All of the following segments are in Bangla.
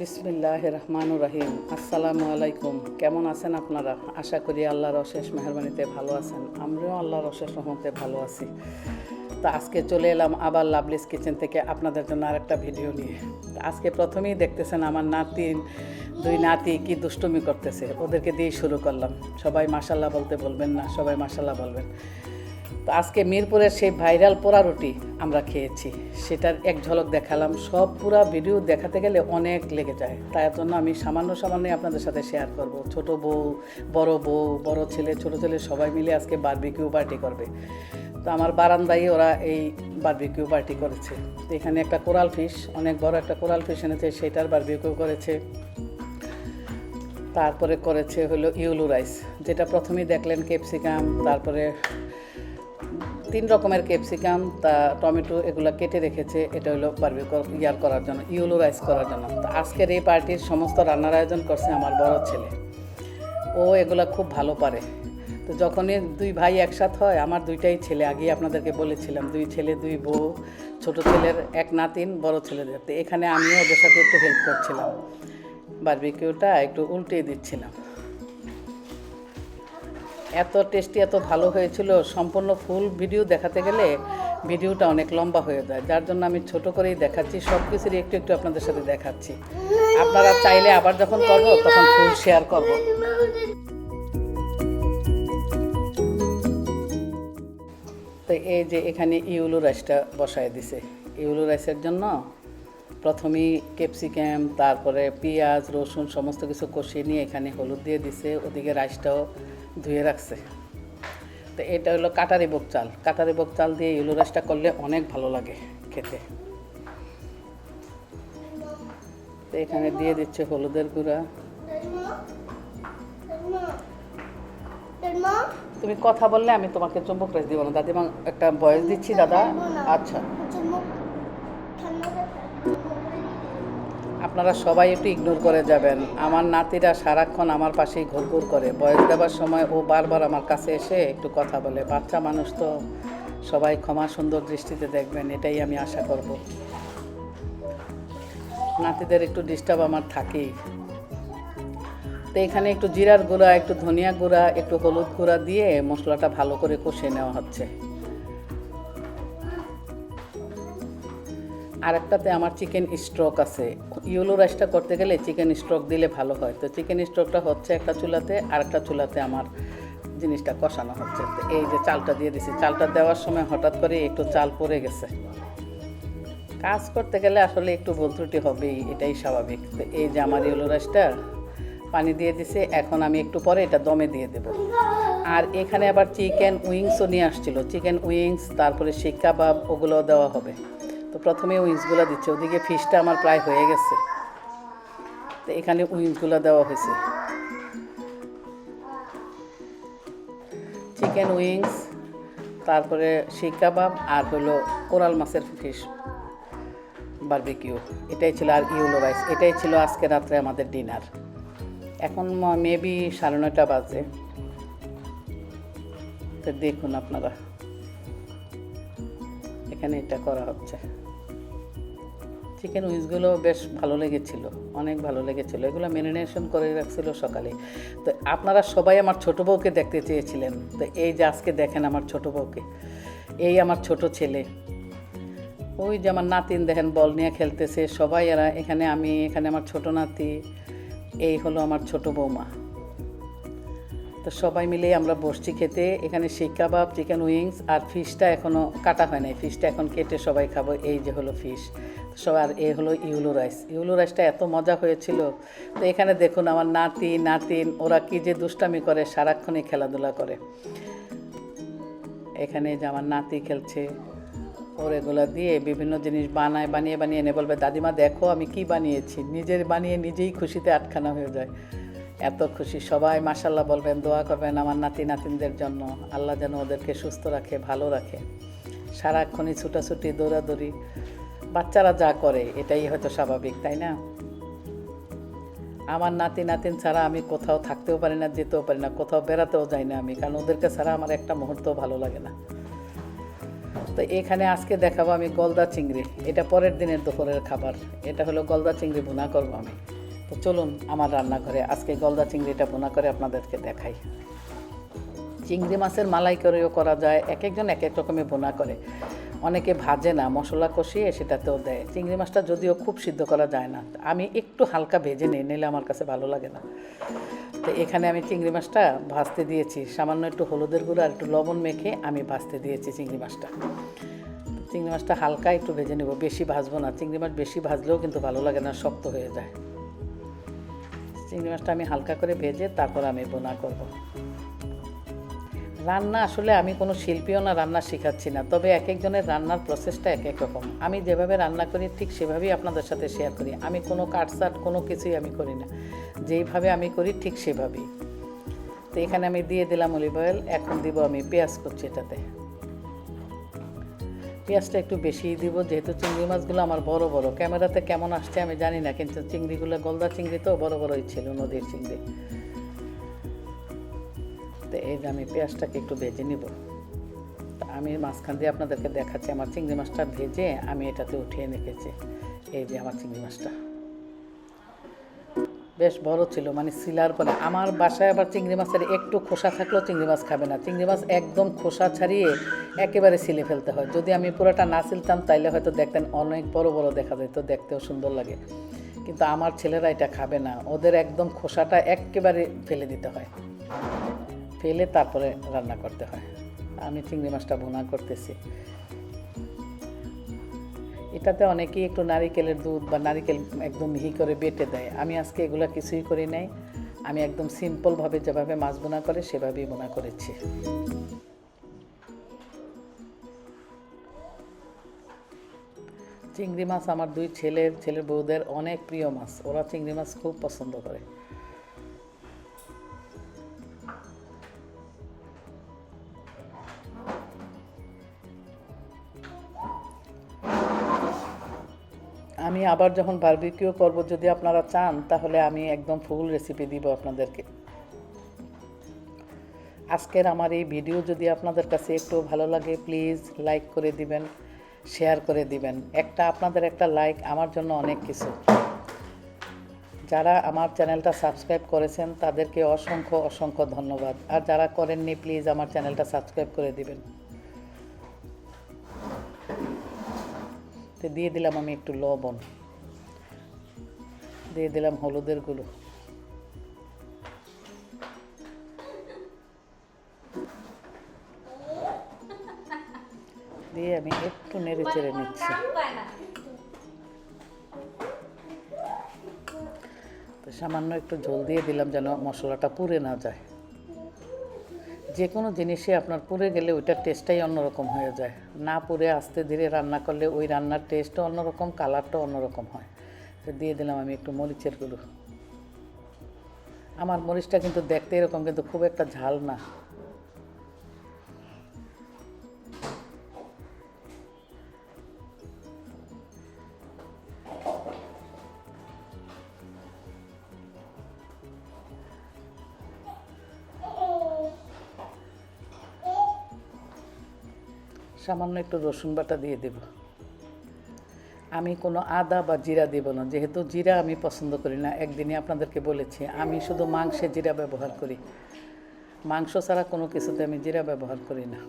বিসমিল্লাহ রহমানুর রাহিম আসসালামু আলাইকুম। কেমন আছেন আপনারা? আশা করি আল্লাহর অশেষ মেহরবানিতে ভালো আছেন। আমরাও আল্লাহর অশেষ রহমতে ভালো আছি। তো আজকে চলে এলাম আবার লাভলিস কিচেন থেকে আপনাদের জন্য আরেকটা ভিডিও নিয়ে। আজকে প্রথমেই দেখতেছেন আমার নাতি, দুই নাতি কি দুষ্টুমি করতেছে। ওদেরকে দিয়েই শুরু করলাম। সবাই মাসাল্লাহ বলতে বলবেন না, সবাই মাসাল্লাহ বলবেন। তো আজকে মিরপুরের সেই ভাইরাল পোড়া রুটি আমরা খেয়েছি। সেটার এক ঝলক দেখালাম। সব পুরা ভিডিও দেখাতে গেলে অনেক লেগে যায়। তাই জন্য আমি সামান্য সামান্য আপনাদের সাথে শেয়ার করব। ছোট বউ, বড় বউ, বড় ছেলে, ছোট ছেলে সবাই মিলে আজকে বারবিকিউ পার্টি করবে। তো আমার বারান্দায় ওরা এই বারবিকিউ পার্টি করেছে। এখানে একটা কোরাল ফিশ অনেক বড় একটা কোরাল ফিশ এনেছে, সেটার বারবিকিউ করেছে। তারপরে করেছে হলো ইউলু রাইস। যেটা প্রথমেই দেখলেন ক্যাপসিকাম, তারপরে তিন রকমের ক্যাপসিকাম, তা টমেটো এগুলো কেটে রেখেছে। এটা হলো বারবি ইয়ার করার জন্য, ইউলো রাইস করার জন্য। তো আজকের এই পার্টির সমস্ত রান্নার আয়োজন করছে আমার বড় ছেলে। ও এগুলা খুব ভালো পারে। তো যখনই দুই ভাই একসাথ হয়, আমার দুইটাই ছেলে, আগেই আপনাদেরকে বলেছিলাম, দুই ছেলে, দুই বউ, ছোট ছেলের এক নাতিন, বড় ছেলেদের। তো এখানে আমিও ওদের সাথে একটু হেল্প করছিলাম। বারবিকিউটা একটু উল্টিয়ে দিচ্ছিলাম। এত টেস্টি, এত ভালো হয়েছিল। সম্পূর্ণ ফুল ভিডিও দেখাতে গেলে ভিডিওটা অনেক লম্বা হয়ে যায়। যার জন্য আমি ছোট করেই দেখাচ্ছি সব কিছুরই একটু একটু আপনাদের সাথে দেখাচ্ছি। আপনারা চাইলে আবার যখন করব, তখন ফুল শেয়ার করব। তো এই যে এখানে ইউলু রাইসটা বসায় দিছে। ইউলু রাইসের জন্য প্রথমেই ক্যাপসিকাম, তারপরে পেঁয়াজ, রসুন, সমস্ত কিছু কষিয়ে নিয়ে এখানে হলুদ দিয়ে দিছে। ওদিকে রাইসটাও ধুয়ে রাখছে। তো এটা হলো কাটারি বক চাল। কাটারি বক চাল দিয়ে ইউলো রাইসটা করলে অনেক ভালো লাগে খেতে। তো এখানে দিয়ে দিচ্ছে হলুদের গুঁড়া। তুমি কথা বললে আমি তোমাকে চুম্বক রাইস দিব না। দাদিমা একটা বয়স দিচ্ছি, দাদা। আচ্ছা। আপনারা সবাই একটু ইগনোর করে যাবেন। আমার নাতিরা সারাক্ষণ আমার পাশেই ঘুরঘুর করে। বয়স দেওয়ার সময় ও বারবার আমার কাছে এসে একটু কথা বলে। বাচ্চা মানুষ তো সবাই ক্ষমা সুন্দর দৃষ্টিতে দেখবেন, এটাই আমি আশা করব। নাতিদের একটু ডিস্টার্ব আমার থাকেই। তো এখানে একটু জিরার গুঁড়া, একটু ধনিয়া গুঁড়া, একটু হলুদ গুঁড়া দিয়ে মশলাটা ভালো করে কষিয়ে নেওয়া হচ্ছে। আর একটাতে আমার চিকেন স্ট্রোক আছে। ইউলো রাইসটা করতে গেলে চিকেন স্ট্রোক দিলে ভালো হয়। তো চিকেন স্ট্রোকটা হচ্ছে একটা চুলাতে আর একটা চুলাতে আমার জিনিসটা কষানো হচ্ছে। তো এই যে চালটা দিয়ে দিছি। চালটা দেওয়ার সময় হঠাৎ করে একটু চাল পড়ে গেছে। কাজ করতে গেলে আসলে একটু ভুল ত্রুটি হবেই, এটাই স্বাভাবিক। তো এই যে আমার ইউলো রাইসটা পানি দিয়ে দিছে। এখন আমি একটু পরে এটা দমে দিয়ে দেব। আর এখানে আবার চিকেন উইংসও নিয়ে আসছিল। চিকেন উইংস তারপরে শিক কাবাব ওগুলোও দেওয়া হবে। তো প্রথমে উইংসগুলো দিচ্ছে, ওদিকে ফিশটা আমার প্রায় হয়ে গেছে। তো এখানে উইংসগুলো দেওয়া হয়েছে। চিকেন উইংস তারপরে শিক কাবাব আর হলো কোরাল মাছের ফিশ বারবিকিউ এটাই ছিল আর ইউলো রাইস, এটাই ছিল আজকে রাত্রে আমাদের ডিনার। এখন মেবি সাড়ে নয়টা বাজে। তো দেখুন আপনারা, এখানে এটা করা হচ্ছে। চিকেন উইংসগুলো বেশ ভালো লেগেছিল, অনেক ভালো লেগেছিল। এগুলো ম্যারিনেশন করে রাখছিল সকালে। তো আপনারা সবাই আমার ছোট বউকে দেখতে চেয়েছিলেন। তো এই যে আজকে দেখেন আমার ছোট বউকে, এই আমার ছোট ছেলে। ওই যে আমার নাতিন দেখেন বল নিয়ে খেলতেছে, সবাই এরা এখানে, আমি এখানে আমার ছোট নাতি, এই হলো আমার ছোট বৌমা। তো সবাই মিলে আমরা বসছি খেতে। এখানে শিক কাবাব চিকেন উইংস আর ফিশটা এখনও কাটা হয় নাই। ফিশটা এখন কেটে সবাই খাব, এই যে হলো ফিশ সব আর এ হলো ইউলো রাইস ইউলো রাইসটা এত মজা হয়েছিল। তো এখানে দেখুন আমার নাতি, নাতিন, ওরা কি যে দুষ্টামি করে, সারাক্ষণই খেলাধুলা করে। এখানে যে আমার নাতি খেলছে, ওর এগুলো দিয়ে বিভিন্ন জিনিস বানায়, বানিয়ে বানিয়ে এনে বলবে, দাদিমা, দেখো আমি কি বানিয়েছি। নিজের বানিয়ে নিজেই খুশিতে আটখানা হয়ে যায়। এত খুশি। সবাই মাসাল্লাহ বলবেন, দোয়া করবেন আমার নাতি, নাতিনদের জন্য। আল্লাহ যেন ওদেরকে সুস্থ রাখে, ভালো রাখে। সারাক্ষণই ছুটাছুটি, দৌড়াদৌড়ি। বাচ্চারা যা করে, এটাই হয়তো স্বাভাবিক, তাই না? আমার নাতি নাতিন ছাড়া আমি কোথাও থাকতেও পারি না, যেতেও পারি না, কোথাও বেড়াতেও যাই না আমি, কারণ ওদেরকে ছাড়া আমার একটা মুহূর্তও ভালো লাগে না। তো এখানে আজকে দেখাবো আমি গলদা চিংড়ি, এটা পরের দিনের দুপুরের খাবার, এটা হলো গলদা চিংড়ি ভুনা করব আমি। তো চলুন আমার রান্নাঘরে, আজকে গলদা চিংড়িটা ভুনা করে আপনাদেরকে দেখাই। চিংড়ি মাছের মালাই করেও করা যায়, এক একজন এক এক রকমের বোনা করে। অনেকে ভাজে না, মশলা কষিয়ে সেটাতেও দেয়। চিংড়ি মাছটা যদিও খুব সিদ্ধ করা যায় না, আমি একটু হালকা ভেজে নিই, নিলে আমার কাছে ভালো লাগে না। তো এখানে আমি চিংড়ি মাছটা ভাজতে দিয়েছি, সামান্য একটু হলুদের গুঁড়ো আর একটু লবণ মেখে আমি ভাজতে দিয়েছি চিংড়ি মাছটা। চিংড়ি মাছটা হালকা একটু ভেজে নেব, বেশি ভাজবো না, চিংড়ি মাছ বেশি ভাজলেও কিন্তু ভালো লাগে না, শক্ত হয়ে যায়। চিংড়ি মাছটা আমি হালকা করে ভেজে তারপর আমি বোনা করব। রান্না আসলে আমি কোনো শিল্পীও না, রান্না শেখাচ্ছি না। তবে এক একজনের রান্নার প্রসেসটা এক এক রকম। আমি যেভাবে রান্না করি, ঠিক সেভাবেই আপনাদের সাথে শেয়ার করি। আমি কোনো কাটসাট কোনো কিছুই আমি করি না। যেইভাবে আমি করি, ঠিক সেভাবেই। তো এখানে আমি দিয়ে দিলাম অলিভ অয়েল এখন দিব আমি পেঁয়াজ করছি এটাতে। পেঁয়াজটা একটু বেশিই দিব, যেহেতু চিংড়ি মাছগুলো আমার বড় বড়। ক্যামেরাতে কেমন আসছে আমি জানি না, কিন্তু চিংড়িগুলো, গলদা চিংড়ি তো বড়, বড়ই ছিল, নদীর চিংড়ি। এই যে আমি পেঁয়াজটাকে একটু ভেজে নিব। আমি মাঝখান দিয়ে আপনাদেরকে দেখাচ্ছি, আমার চিংড়ি মাছটা ভেজে আমি এটাতে উঠিয়ে রেখেছি। এই যে আমার চিংড়ি মাছটা। বেশ বড় ছিল মানে সিলার পরে আমার বাসায় আবার চিংড়ি মাছের একটু খোসা থাকলেও চিংড়ি মাছ খাবে না। চিংড়ি মাছ একদম খোসা ছাড়িয়ে একেবারে সিলে ফেলতে হয়। যদি আমি পুরোটা না সিলতাম তাইলে হয়তো দেখতেন অনেক বড় বড় দেখা যেত, দেখতেও সুন্দর লাগে। কিন্তু আমার ছেলেরা এটা খাবে না। ওদের একদম খোসাটা একেবারে ফেলে দিতে হয়। ফেলে তারপরে রান্না করতে হয়। আমি চিংড়ি মাছটা ভুনা করতেছি। এটাতে অনেকেই একটু নারিকেলের দুধ বা নারিকেল একদম মিহি করে বেটে দেয়। আমি আজকে এগুলো কিছুই করি নাই। আমি একদম সিম্পলভাবে যেভাবে মাছ বোনা করে, সেভাবেই বোনা করেছি। চিংড়ি মাছ আমার দুই ছেলের ছেলের বউদের অনেক প্রিয় মাছ। ওরা চিংড়ি মাছ খুব পছন্দ করে। আবার যখন বারবিকিউ করব যদি আপনারা চান, তাহলে আমি একদম ফুল রেসিপি দিব আপনাদেরকে। আজকের আমার এই ভিডিও যদি আপনাদের কাছে একটু ভালো লাগে প্লিজ লাইক করে দিবেন শেয়ার করে দিবেন। একটা আপনাদের একটা লাইক আমার জন্য অনেক কিছু। যারা আমার চ্যানেলটা সাবস্ক্রাইব করেছেন, তাদেরকে অসংখ্য অসংখ্য ধন্যবাদ। আর যারা করেননি প্লিজ আমার চ্যানেলটা সাবস্ক্রাইব করে দিবেন। দিয়ে দিলাম আমি একটু লবণ। দিয়ে দিলাম হলুদের গুঁড়ো। দিয়ে আমি একটু নেড়ে চেড়ে নিচ্ছি। তো সামান্য একটু ঝোল দিয়ে দিলাম যেন মশলাটা পুড়ে না যায়। যে কোনো জিনিসে আপনার পুড়ে গেলে ওইটার টেস্টটাই অন্যরকম হয়ে যায়। না পুড়ে আস্তে ধীরে রান্না করলে ওই রান্নার টেস্টও অন্যরকম কালারটাও অন্যরকম হয়। দিয়ে দিলাম, আমি একটু মরিচের গুঁড়ো। আমার মরিচটা কিন্তু দেখতে এরকম, কিন্তু খুব একটা ঝাল না। সামান্য একটু রসুন বাটা দিয়ে দেব। আমি কোনো আদা বা জিরা দেব না। যেহেতু জিরা আমি পছন্দ করি না, একদিনই আপনাদেরকে বলেছি, আমি শুধু মাংসে জিরা ব্যবহার করি। মাংস ছাড়া কোনো কিছুতে আমি জিরা ব্যবহার করি না।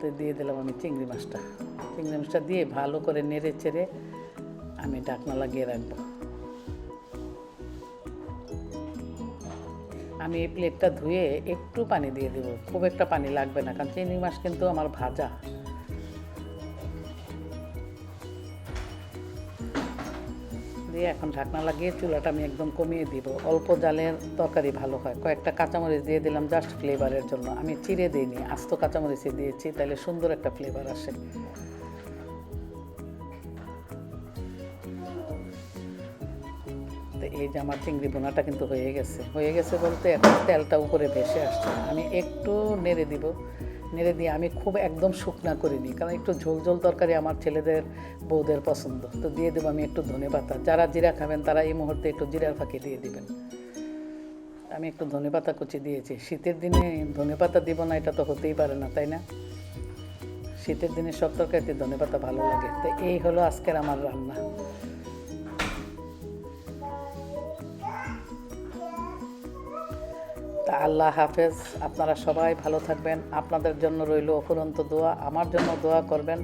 তো দিয়ে দিলাম আমি চিংড়ি মাছটা। চিংড়ি মাছটা দিয়ে ভালো করে নেড়ে চেড়ে আমি ঢাকনা লাগিয়ে রাখব। আমি এই প্লেটটা ধুয়ে একটু পানি দিয়ে দেবো। খুব একটা পানি লাগবে না, কারণ চিংড়ি মাছ কিন্তু আমার ভাজা। দিয়ে এখন ঢাকনা লাগিয়ে চুলাটা আমি একদম কমিয়ে দিব। অল্প জালের তরকারি ভালো হয়। কয়েকটা কাঁচামরিচ দিয়ে দিলাম জাস্ট ফ্লেভারের জন্য। আমি চিড়ে দিইনি, আস্ত কাঁচামরিচে দিয়েছি তাহলে সুন্দর একটা ফ্লেভার আসে। এই যে আমার চিংড়ি বোনাটা কিন্তু হয়ে গেছে। হয়ে গেছে বলতে এখন তেলটা উপরে ভেসে আসছে আমি একটু নেড়ে দিব। নেড়ে দিয়ে আমি খুব একদম শুকনা করিনি কারণ একটু ঝোল ঝোল তরকারি আমার ছেলেদের বউদের পছন্দ। তো দিয়ে দেবো আমি একটু ধনে পাতা। যারা জিরা খাবেন তারা এই মুহূর্তে একটু জিরার ফাঁকি দিয়ে দিবেন। আমি একটু ধনেপাতা কুচি দিয়েছি। শীতের দিনে ধনেপাতা দিব না, এটা তো হতেই পারে না, তাই না? শীতের দিনে সব তরকারিতে ধনেপাতা ভালো লাগে। তো এই হলো আজকের আমার রান্না। তা আল্লাহ হাফেজ। আপনারা সবাই ভালো থাকবেন। আপনাদের জন্য রইল অফুরন্ত দোয়া। আমার জন্য দোয়া করবেন।